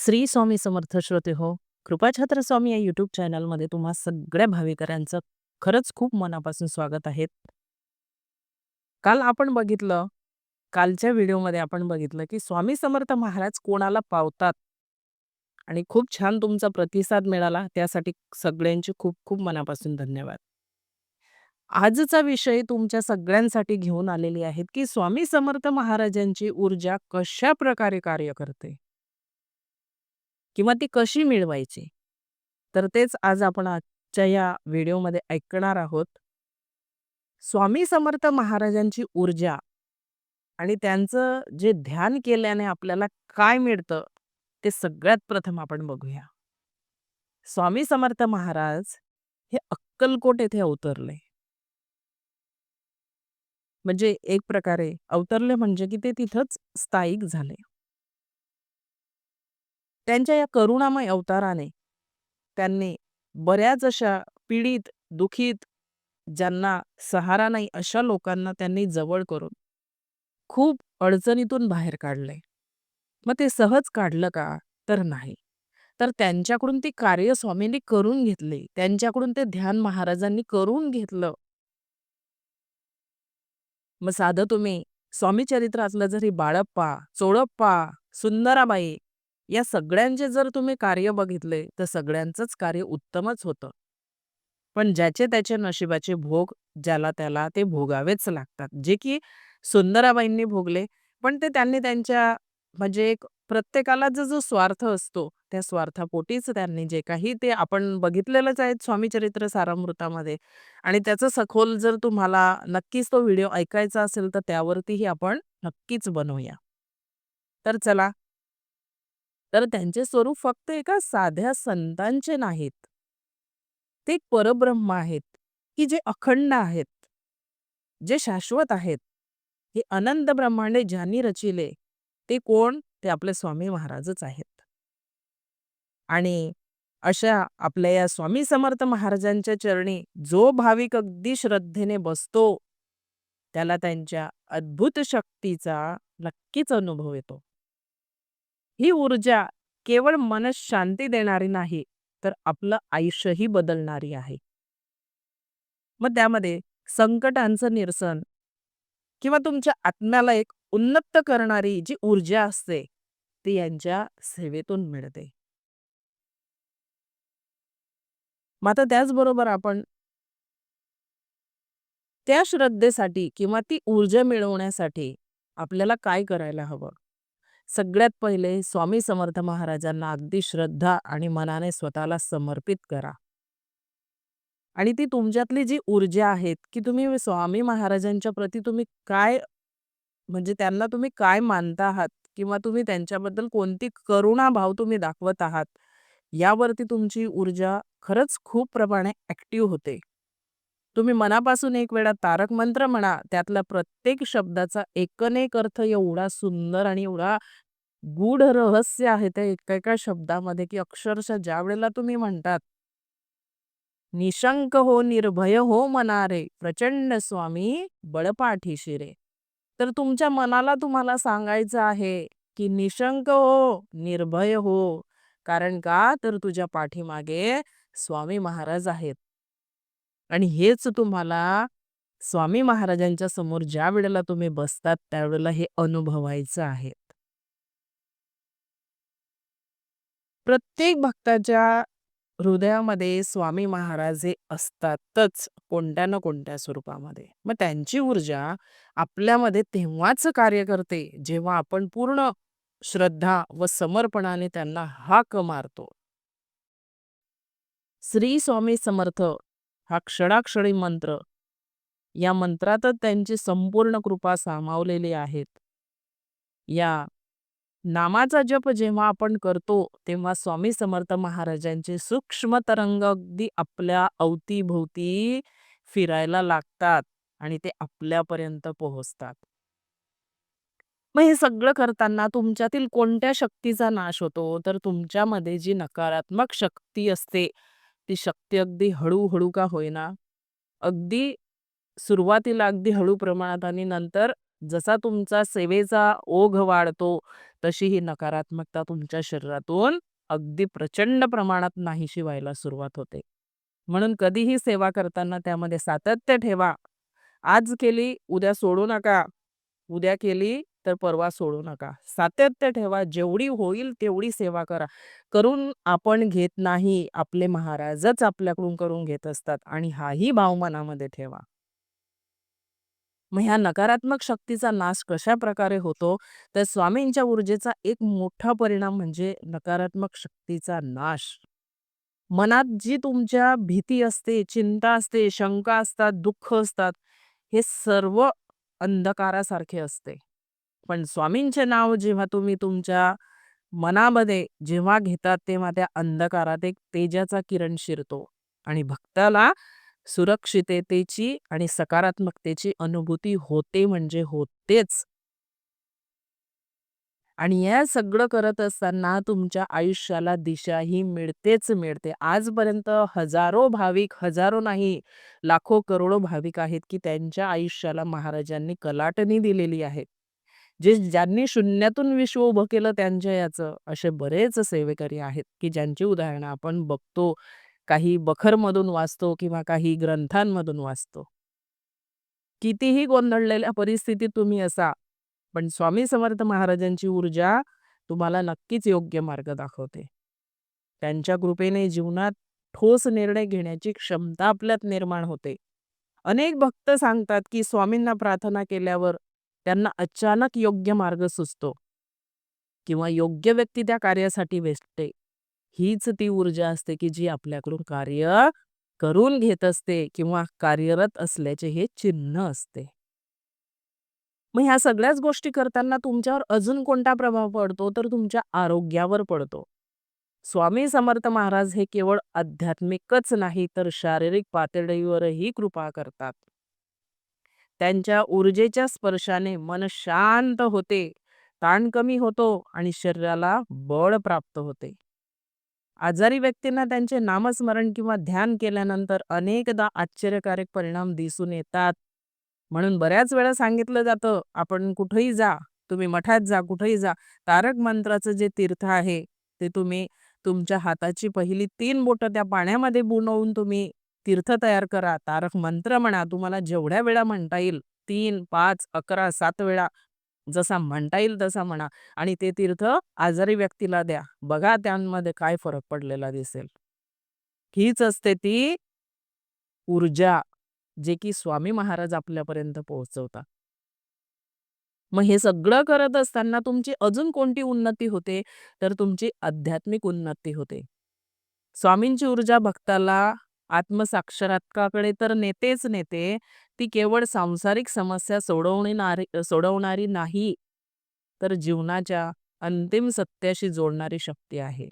श्री स्वामी समर्थ श्रोते हो कृपाछत्र स्वामी या युट्यूब चॅनलमध्ये तुम्हा सगळ्या भाविकऱ्यांचं खरंच खूप मनापासून स्वागत आहे. काल आपण बघितलं कालच्या व्हिडिओमध्ये आपण बघितलं की स्वामी समर्थ महाराज कोणाला पावतात? आणि खूप छान तुमचा प्रतिसाद मिळाला त्यासाठी सगळ्यांचे खूप खूप मनापासून धन्यवाद. आजचा विषय तुमच्या सगळ्यांसाठी घेऊन आलेली आहेत की स्वामी समर्थ महाराजांची ऊर्जा कशा प्रकारे कार्य करते? किंवा ती कशी मिळवायची? तर तेच आज आपण आजच्या या व्हिडिओमध्ये ऐकणार आहोत. स्वामी समर्थ महाराजांची ऊर्जा आणि त्यांचं जे ध्यान केल्याने आपल्याला काय मिळतं ते सगळ्यात प्रथम आपण बघूया. स्वामी समर्थ महाराज हे अक्कलकोट येथे अवतरले. म्हणजे एक प्रकारे अवतरले म्हणजे की ते तिथंच स्थायिक झाले. त्यांच्या या करुणामय अवताराने त्यांनी बऱ्याच अशा पीडित दुखीत ज्यांना सहारा नाही अशा लोकांना त्यांनी जवळ करून खूप अडचणीतून बाहेर काढले. मग ते सहज काढलं का? तर नाही. तर त्यांच्याकडून ती कार्य स्वामींनी करून घेतली. त्यांच्याकडून ते ध्यान महाराजांनी करून घेतलं. मग साधं तुम्ही स्वामी चरित्रातलं जरी बाळप्पा चोळप्पा सुंदराबाई या सगळ्यांचे जर तुम्ही कार्य बघितले तर सगळ्यांचंच कार्य उत्तमच होतं. पण ज्याचे त्याचे नशिबाचे भोग ज्याला त्याला ते भोगावेच लागतात. जे की सुंदराबाईंनी भोगले पण ते त्यांनी त्यांच्या म्हणजे एक प्रत्येकाला जो जो स्वार्थ असतो त्या स्वार्थापोटीच त्यांनी जे काही ते आपण बघितलेलंच आहे स्वामी चरित्र सारामृतामध्ये. आणि त्याचं सखोल जर तुम्हाला नक्कीच तो व्हिडिओ ऐकायचा असेल तर त्यावरतीही आपण नक्कीच बनवूया. तर चला तर त्यांचे स्वरूप फक्त एका साध्या संतांचे नाहीत. ते परब्रह्म आहेत की जे अखंड आहेत जे शाश्वत आहेत. हे अनंत ब्रह्मांडे ज्यांनी रचिले ते कोण? ते आपले स्वामी महाराजच आहेत. आणि अशा आपल्या या स्वामी समर्थ महाराजांच्या चरणी जो भाविक अगदी श्रद्धेने बसतो त्याला त्यांच्या अद्भुत शक्तीचा नक्कीच अनुभव येतो. ही ऊर्जा केवळ मनशांती देणारी नाही तर आपलं आयुष्यही बदलणारी आहे. मग त्यामध्ये संकटांचं निरसन किंवा तुमच्या आत्म्याला एक उन्नत करणारी जी ऊर्जा असते ती यांच्या सेवेतून मिळते. मात्र त्याचबरोबर आपण त्या श्रद्धेसाठी किंवा ती ऊर्जा मिळवण्यासाठी आपल्याला काय करायला हवं? सगळ्यात पहिले स्वामी समर्थ महाराजांना अगदी श्रद्धा आणि मनाने स्वतःला समर्पित करा. आणि ती तुमच्यातली जी ऊर्जा आहेत की तुम्ही स्वामी महाराजांच्या प्रती तुम्ही काय म्हणजे त्यांना तुम्ही काय मानता आहात? किंवा तुम्ही त्यांच्याबद्दल कोणती करुणा भाव तुम्ही दाखवत आहात? यावरती तुमची ऊर्जा खरंच खूप प्रमाणे ऍक्टिव्ह होते. तुम्ही मनापासून एक वेळा तारक मंत्र म्हणा त्यातला प्रत्येक शब्दाचा एकनेक अर्थ एवढा सुंदर आणि एवढा गूढ रहस्य आहे त्या एका एका शब्दामध्ये की अक्षरशः ज्या वेळेला तुम्ही म्हणतात निशंक हो निर्भय हो मनारे प्रचंड स्वामी बळपाठी शिरे. तर तुमच्या मनाला तुम्हाला सांगायचं आहे की निशंक हो निर्भय हो कारण का? तर तुझ्या पाठीमागे स्वामी महाराज आहेत. आणि हेच तुम्हाला स्वामी महाराजांच्या समोर ज्या वेळेला तुम्ही बसतात त्यावेळेला हे अनुभवायचं आहे. प्रत्येक भक्ताच्या हृदयामध्ये स्वामी महाराज हे असतातच कोणत्या ना कोणत्या स्वरूपामध्ये. मग त्यांची ऊर्जा आपल्यामध्ये तेव्हाच कार्य करते जेव्हा आपण पूर्ण श्रद्धा व समर्पणाने त्यांना हाक मारतो. श्री स्वामी समर्थ हा क्षणाक्षणी मंत्र. या मंत्रातच त्यांची संपूर्ण कृपा सामावलेली आहेत. या नामाचा जप जेव्हा आपण करतो तेव्हा स्वामी समर्थ महाराजांचे सूक्ष्म तरंग अगदी आपल्या अवतीभोवती फिरायला लागतात आणि ते आपल्यापर्यंत पोहोचतात. मग हे सगळं करताना तुमच्यातील कोणत्या शक्तीचा नाश होतो? तर तुमच्यामध्ये जी नकारात्मक शक्ती असते ती शक्ती अगदी हळूहळू का होईना अगदी सुरुवातीला अगदी हळू प्रमाणात आणि नंतर जसा तुमचा सेवेचा ओघ वाढतो तशी ही नकारात्मकता तुमच्या शरीरातून अगदी प्रचंड प्रमाणात नाहीशी व्हायला सुरुवात होते. म्हणून कधीही सेवा करताना त्यामध्ये सातत्य ठेवा. आज केली, उद्या सोडू नका. उद्या केली, तर परवा सोडू नका. सातत्य ठेवा. जेवढी होईल तेवढी सेवा करा. करून आपण घेत नाही. आपले महाराजच आपल्याकडून करून घेत असतात आणि हाही भाव मनामध्ये ठेवा. मग ह्या नकारात्मक शक्तीचा नाश कशा प्रकारे होतो? तर स्वामींच्या ऊर्जेचा एक मोठा परिणाम म्हणजे नकारात्मक शक्तीचा नाश. मनात जी तुमच्या भीती असते, चिंता असते, शंका असतात, दुःख असतात, हे सर्व अंधकारासारखे असते. पण स्वामींचे नाव जेव्हा तुम्ही तुमच्या मनामध्ये जेव्हा घेतात, तेव्हा त्या अंधकारात एक तेजाचा किरण शिरतो आणि भक्ताला सुरक्षिततेची आणि सकारात्मकतेची अनुभूती होते म्हणजे होतेच. आणि या सगळं करत असताना तुमच्या आयुष्याला दिशाही मिळतेच मिळते. आजपर्यंत हजारो भाविक, हजारो नाही, लाखो, करोडो भाविक आहेत, की त्यांच्या आयुष्याला महाराजांनी कलाटणी दिलेली आहे. जे ज्यांनी शून्यातून विश्व उभं केलं त्यांच्या याचं, असे बरेच सेवेकरी आहेत, की ज्यांची उदाहरणं आपण बघतो, काही बखरमधून वाचतो किंवा काही ग्रंथांमधून वाचतो. कितीही गोंधळलेल्या परिस्थितीत तुम्ही असा, पण स्वामी समर्थ महाराजांची ऊर्जा तुम्हाला नक्कीच योग्य मार्ग दाखवते. त्यांच्या कृपेने जीवनात ठोस निर्णय घेण्याची क्षमता आपल्यात निर्माण होते. अनेक भक्त सांगतात, की स्वामींना प्रार्थना केल्यावर त्यांना अचानक योग्य मार्ग सुचतो किंवा योग्य व्यक्ती त्या कार्यासाठी भेटते. हीच ती ऊर्जा असते, की जी आपल्याकडून कार्य करून घेत असते किंवा कार्यरत असल्याचे हे चिन्ह असते. मग ह्या सगळ्याच गोष्टी करताना तुमच्यावर अजून कोणता प्रभाव पडतो? तर तुमच्या आरोग्यावर पडतो. स्वामी समर्थ महाराज हे केवळ आध्यात्मिकच नाही, तर शारीरिक पातळीवरही कृपा करतात. त्यांच्या ऊर्जेच्या स्पर्शाने मन शांत होते, ताण कमी होतो आणि शरीराला बळ प्राप्त होते. आजारी व्यक्तींना त्यांचे नामस्मरण किंवा ध्यान केल्यानंतर अनेकदा आश्चर्यकारक परिणाम दिसून येतात. म्हणून बऱ्याच वेळा सांगितलं जातं, आपण कुठेही जा, तुम्ही मठात जा, कुठेही जा, तारक मंत्राचं जे तीर्थ आहे, ते तुम्ही तुमच्या हाताची पहिली तीन बोटं त्या पाण्यामध्ये बुणवून तुम्ही तीर्थ तयार करा. तारक मंत्र म्हणा, तुम्हाला जेवढ्या वेळा म्हणता येईल 3, 5, 11, 7 वेळा जसा म्हणता येईल तसा म्हणा आणि ते तीर्थ आजारी व्यक्तीला द्या. बघा त्यांमध्ये काय फरक पडलेला दिसेल. हीच असते ती ऊर्जा, जे की स्वामी महाराज आपल्यापर्यंत पोहोचवतात. मग हे सगळं करत असताना तुमची अजून कोणती उन्नती होते? तर तुमची आध्यात्मिक उन्नती होते. स्वामींची ऊर्जा भक्ताला आत्मसाक्षरात्काकडे तर नेतेच नेते, ती केवळ सांसारिक समस्या सोडवणारी सोडवणारी नाही, तर जीवनाच्या अंतिम सत्याशी जोडणारी शक्ती आहे.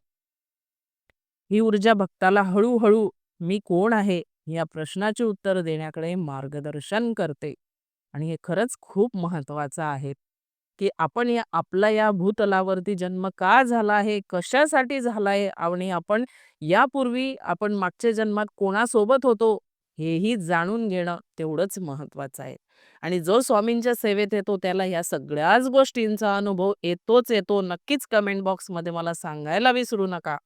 ही ऊर्जा भक्ताला हळूहळू मी कोण आहे? या प्रश्नाचे उत्तर देण्याकडे मार्गदर्शन करते. आणि हे खरंच खूप महत्वाचं आहे, की आपण या आपला या भूतलावरती जन्म का झाला आहे? कशासाठी झाला आहे? आणि आपण यापूर्वी आपण मागच्या जन्मात कोणासोबत होतो? हेही जाणून घेणं तेवढंच महत्वाचं आहे. आणि जो स्वामींच्या सेवेत येतो त्याला ह्या सगळ्याच गोष्टींचा अनुभव येतोच येतो. नक्कीच कमेंट बॉक्समध्ये मला सांगायला विसरू नका,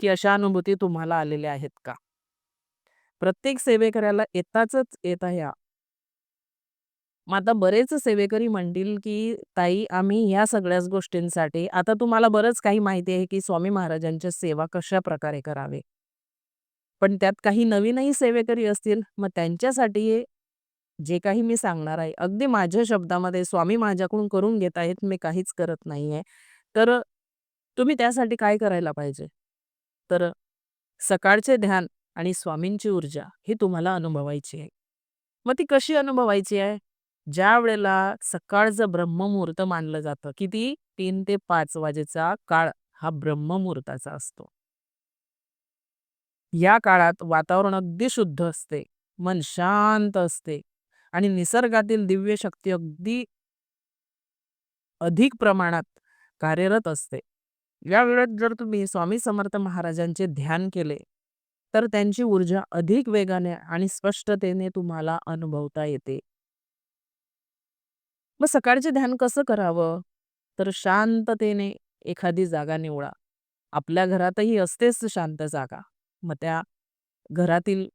की अशा अनुभूती तुम्हाला आलेल्या आहेत का? प्रत्येक सेवेकऱ्याला येताचच येता ह्या. मग आता बरेच सेवेकरी म्हणतील, की ताई आम्ही ह्या सगळ्याच गोष्टींसाठी आता तुम्हाला बरंच काही माहिती आहे, की स्वामी महाराजांच्या सेवा कशा प्रकारे करावे. पण त्यात काही नवीनही सेवेकरी असतील, मग त्यांच्यासाठी जे काही मी सांगणार आहे, अगदी माझ्या शब्दामध्ये स्वामी माझ्याकडून करून घेत आहेत, मी काहीच करत नाहीये. तर तुम्ही त्यासाठी काय करायला पाहिजे? तर सकाळचे ध्यान आणि स्वामींची ऊर्जा ही तुम्हाला अनुभवायची आहे. मग ती कशी अनुभवायची आहे? ज्यावेळेला सकाळचं ब्रह्ममुहूर्त मानलं जातं. किती? तीन ते पाच वाजेचा काळ हा ब्रह्ममुहूर्ताचा असतो. या काळात वातावरण अगदी शुद्ध असते, मन शांत असते आणि निसर्गातील दिव्य शक्ती अगदी अधिक प्रमाणात कार्यरत असते. या वेळेत जर तुम्ही स्वामी समर्थ महाराजांचे ध्यान केले, तर त्यांची ऊर्जा अधिक वेगाने आणि स्पष्टतेने तुम्हाला अनुभवता येते. मग सकाळचे ध्यान कसं करावं? तर शांततेने एखादी जागा निवडा. आपल्या घरातही असतेच शांत जागा. मग त्या घरातील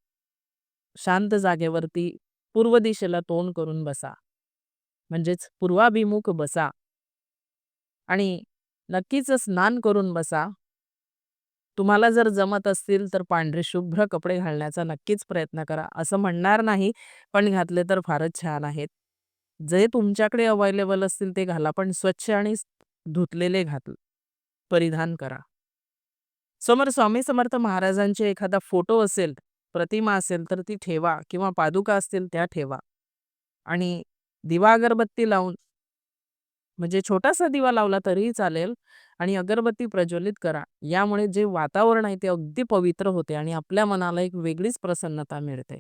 शांत जागेवरती पूर्व दिशेला तोंड करून बसा. म्हणजेच पूर्वाभिमुख बसा. आणि नक्कीच स्नान करून बसा. तुम्हाला जर जमत असतील तर पांढरे शुभ्र कपडे घालण्याचा नक्कीच प्रयत्न करा. असं म्हणणार नाही, पण घातले तर फारच छान आहेत. जे तुमच्याकडे अवेलेबल असतील ते घाला, पण स्वच्छ आणि धुतलेले घातल परिधान करा. समोर स्वामी समर्थ महाराजांचे एखादा फोटो असेल, प्रतिमा असेल तर ती ठेवा किंवा पादुका असतील त्या ठेवा. आणि दिवा अगरबत्ती लावून म्हणजे छोटासा दिवा लावला तरीही चालेल आणि अगरबत्ती प्रज्वलित करा. यामुळे जे वातावरण आहे ते अगदी पवित्र होते आणि आपल्या मनाला एक वेगळीच प्रसन्नता मिळते.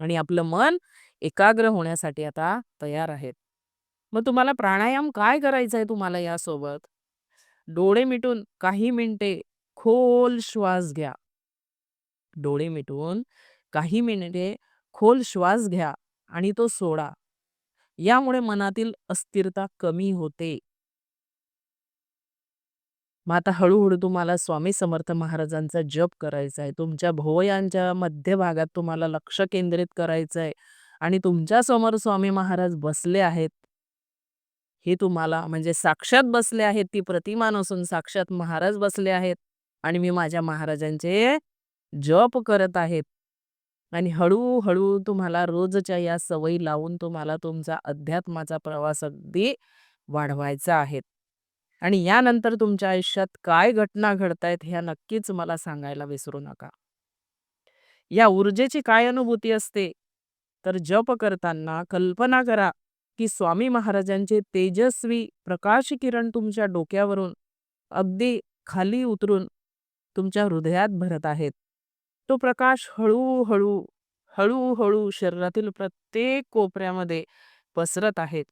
आणि आपलं मन एकाग्र होण्यासाठी आता तयार आहेत मग तुम्हाला प्राणायाम काय करायचा आहे तुम्हाला यासोबत? डोळे मिटून काही मिनिटे खोल श्वास घ्या. डोळे मिटून काही मिनिटे खोल श्वास घ्या आणि तो सोडा. यामुळे मनातील अस्थिरता कमी होते. मग आता हळूहळू तुम्हाला स्वामी समर्थ महाराजांचा जप करायचा आहे. तुमच्या भोवयांच्या मध्यभागात तुम्हाला लक्ष केंद्रित करायचं आहे आणि तुमच्यासमोर स्वामी महाराज बसले आहेत. हे तुम्हाला म्हणजे साक्षात बसले आहेत, ती प्रतिमा नसून साक्षात महाराज बसले आहेत आणि मी माझ्या महाराजांचे जप करत आहेत. आणि हळूहळू तुम्हाला रोजच्या या सवयी लावून तुम्हाला तुमचा अध्यात्माचा प्रवास अगदी वाढवायचा आहे. आणि यानंतर तुमच्या आयुष्यात काय घटना घडतायत ह्या नक्कीच मला सांगायला विसरू नका. या ऊर्जेची काय अनुभूती असते? तर जप करताना कल्पना करा, की स्वामी महाराजांचे तेजस्वी प्रकाश किरण तुमच्या डोक्यावरून अगदी खाली उतरून तुमच्या हृदयात भरत आहेत. तो प्रकाश हळूहळू हळूहळू शरीरातील प्रत्येक कोपऱ्यामध्ये पसरत आहेत.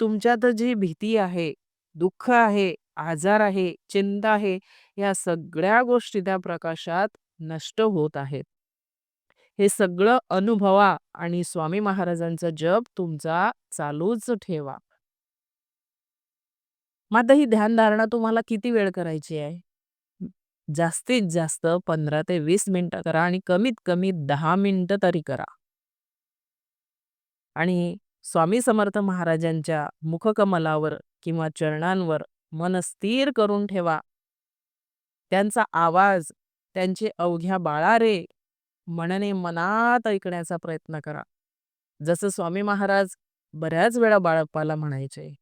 तुमच्यात जी भीती आहे, दुःख आहे, आजार आहे, चिंता आहे, या सगळ्या गोष्टी त्या प्रकाशात नष्ट होत आहेत. हे सगळं अनुभवा आणि स्वामी महाराजांचा जप तुमचा चालूच ठेवा. मात्र ही ध्यानधारणा तुम्हाला किती वेळ करायची आहे? जास्तीत जास्त 15 ते वीस मिनिटं करा आणि कमीत कमी दहा मिनिटं तरी करा. आणि स्वामी समर्थ महाराजांच्या मुखकमलावर किंवा चरणांवर मन स्थिर करून ठेवा. त्यांचा आवाज, त्यांचे अवघ्या बाळारे मनने मनात ऐकण्याचा प्रयत्न करा. जसं स्वामी महाराज बऱ्याच वेळा बाळप्पाला म्हणायचे.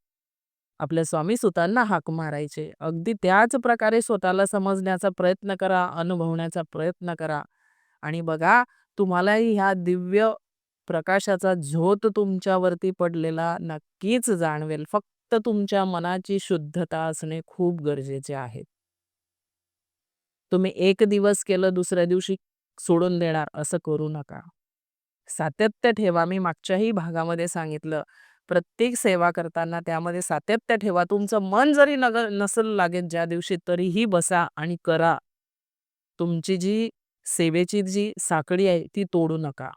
आपल्या स्वामी सुतांना हाक मारायचे. अगदी त्याच प्रकारे स्वतःला समजण्याचा प्रयत्न करा, अनुभवण्याचा प्रयत्न करा आणि बघा तुम्हालाही ह्या दिव्य प्रकाशाचा झोत तुमच्यावरती पडलेला नक्कीच जाणवेल. फक्त फक्त तुमच्या मनाची शुद्धता असणे खूप गरजेचे आहे. तुम्ही एक दिवस केलं दुसऱ्या दिवशी सोडून देणार असं करू नका. सातत्य ठेवा. मी मागच्याही भागामध्ये सांगितलं, प्रत्येक सेवा करताना त्यामध्ये सातत्य ठेवा. तुमचं मन जरी नग नसल लागेल ज्या दिवशी तरीही बसा आणि करा. तुमची जी सेवेची जी साखळी आहे ती तोडू नका.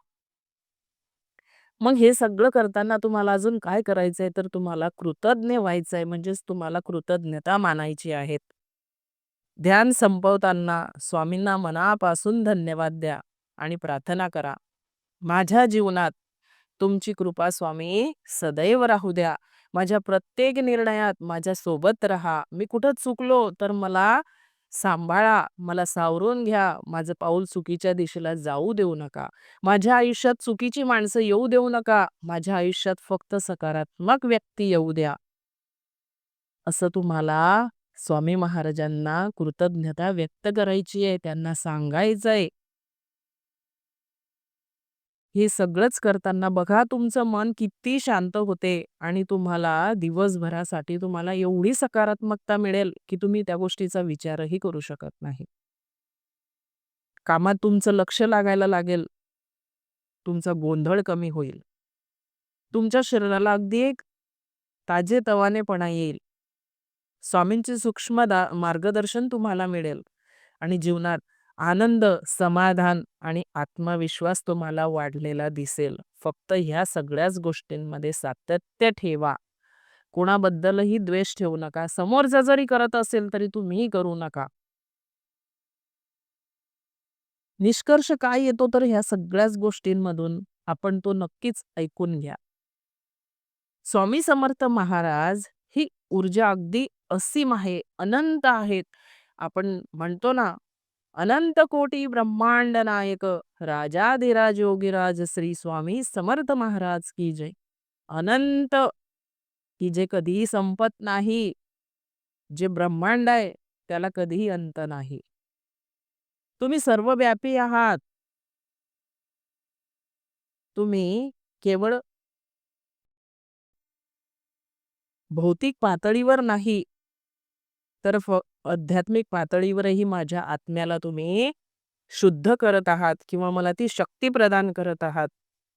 मग हे सगळं करताना तुम्हाला अजून काय करायचंय तर तुम्हाला कृतज्ञ व्हायचंय म्हणजेच तुम्हाला कृतज्ञता मानायची आहेत. ध्यान संपवताना स्वामींना मनापासून धन्यवाद द्या आणि प्रार्थना करा. माझ्या जीवनात तुमची कृपा स्वामी सदैव राहू द्या. माझ्या प्रत्येक निर्णयात माझ्या सोबत राहा. मी कुठं चुकलो तर मला सांभाळा, मला सावरून घ्या. माझं पाऊल चुकीच्या दिशेला जाऊ देऊ नका. माझ्या आयुष्यात चुकीची माणसं येऊ देऊ नका. माझ्या आयुष्यात फक्त सकारात्मक व्यक्ती येऊ द्या. असं तुम्हाला स्वामी महाराजांना कृतज्ञता व्यक्त करायची आहे. त्यांना सांगायचंय. हे सगळंच करताना बघा तुमचं मन किती शांत होते आणि तुम्हाला दिवसभरासाठी तुम्हाला एवढी सकारात्मकता मिळेल, की तुम्ही त्या गोष्टीचा विचारही करू शकत नाही. कामात तुमचं लक्ष लागायला लागेल. तुमचा गोंधळ कमी होईल. तुमच्या शरीराला अगदी एक ताजेतवानेपणा येईल. स्वामींचे सूक्ष्म मार्गदर्शन तुम्हाला मिळेल आणि जीवनात आनंद, समाधान आणि आत्मविश्वास तुम्हाला वाढलेला दिसेल. फक्त ह्या सगळ्याच गोष्टींमध्ये सातत्य ठेवा. कोणाबद्दलही द्वेष ठेवू नका. समोरचा जरी करत असेल तरी तुम्हीही करू नका. निष्कर्ष काय येतो तर ह्या सगळ्याच गोष्टींमधून आपण तो नक्कीच ऐकून घ्या. स्वामी समर्थ महाराज ही ऊर्जा अगदी असीम आहे, अनंत आहेत. आपण म्हणतो ना, अनंत कोटी ब्रह्मांड नायक राजाधिराज योगीराज श्री स्वामी समर्थ महाराज की जय. अनंत की जे कधीही संपत नाही. जे ब्रह्मांड आहे त्याला कधीही अंत नाही. तुम्ही सर्व व्यापी आहात. तुम्ही केवळ भौतिक पातळीवर नाही तर फ आध्यात्मिक पातळीवरही माझ्या आत्म्याला तुम्ही शुद्ध करत आहात किंवा मला ती शक्ती प्रदान करत आहात.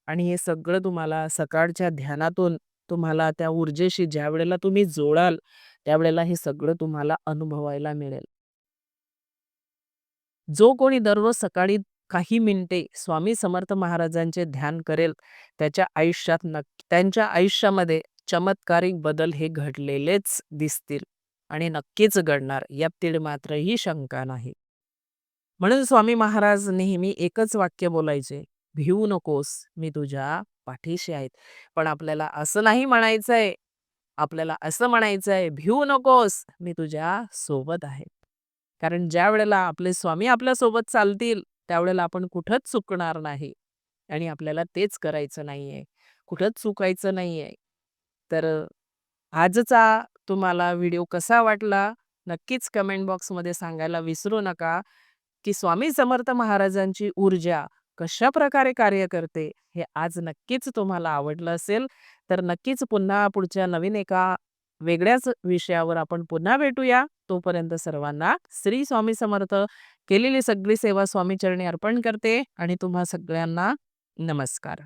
आणि हे सगळं तुम्हाला सकाळच्या ध्यानातून तुम्हाला त्या ऊर्जेशी ज्यावेळेला तुम्ही जोडाल, त्यावेळेला हे सगळं तुम्हाला अनुभवायला मिळेल. जो कोणी दररोज सकाळी काही मिनिटे स्वामी समर्थ महाराजांचे ध्यान करेल, त्याच्या आयुष्यात नक्की त्यांच्या आयुष्यामध्ये चमत्कारिक बदल हे घडलेलेच दिसतील आणि नक्कीच घडणार यातील मात्र ही शंका नाही. म्हणून स्वामी महाराज नेहमी एकच वाक्य बोलायचे, "भिवू नकोस, मी तुझ्या पाठीशी आहेत." पण आपल्याला असं नाही म्हणायचंय. आपल्याला असं म्हणायचंय, "भिवू नकोस, मी तुझ्या सोबत आहे." कारण ज्यावेळेला आपले स्वामी आपल्यासोबत चालतील, त्यावेळेला आपण कुठंच चुकणार नाही आणि आपल्याला तेच करायचं नाहीये. कुठंच चुकायचं नाहीये. तर आजचा तुम्हाला व्हिडिओ कसा वाटला? नक्कीच कमेंट बॉक्समध्ये सांगायला विसरू नका, की स्वामी समर्थ महाराजांची ऊर्जा कशाप्रकारे कार्य करते, हे आज नक्कीच तुम्हाला आवडलं असेल. तर नक्कीच पुन्हा पुढच्या नवीन एका वेगळ्याच विषयावर आपण पुन्हा भेटूया. तोपर्यंत सर्वांना श्री स्वामी समर्थ. केलेली सगळी सेवा स्वामीचरणी अर्पण करते आणि तुम्हा सगळ्यांना नमस्कार.